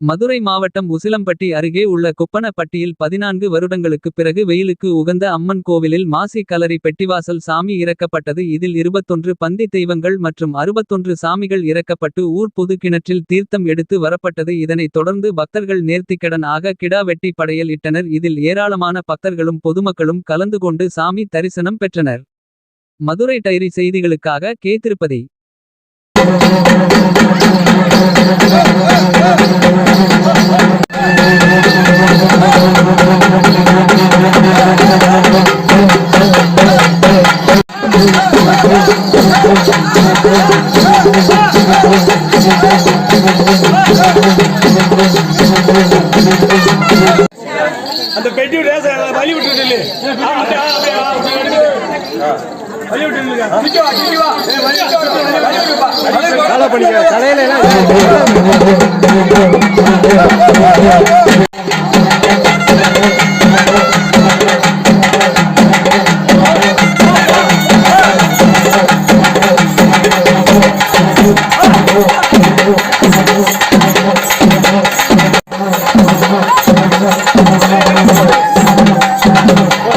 மதுரை மாவட்டம் உசிலம்பட்டி அருகே உள்ள குப்பனப்பட்டியில் பதினான்கு வருடங்களுக்குப் பிறகு வெயிலுக்கு உகந்த அம்மன் கோவிலில் மாசி கலரி பெட்டிவாசல் சாமி இறக்கப்பட்டது. இதில் இருபத்தொன்று பந்தி தெய்வங்கள் மற்றும் அறுபத்தொன்று சாமிகள் இறக்கப்பட்டு ஊர் பொது கிணற்றில் தீர்த்தம் எடுத்து வரப்பட்டது. இதனைத் தொடர்ந்து பக்தர்கள் நேர்த்திக்கடன் ஆக கிடா வெட்டி படையல் இட்டனர். இதில் ஏராளமான பக்தர்களும் பொதுமக்களும் கலந்து கொண்டு சாமி தரிசனம் பெற்றனர். மதுரை டைரி செய்திகளுக்காக கே திருப்பதி. அந்த பெட்டி விட வழி விட்டு நில்லு. வழி விட்டு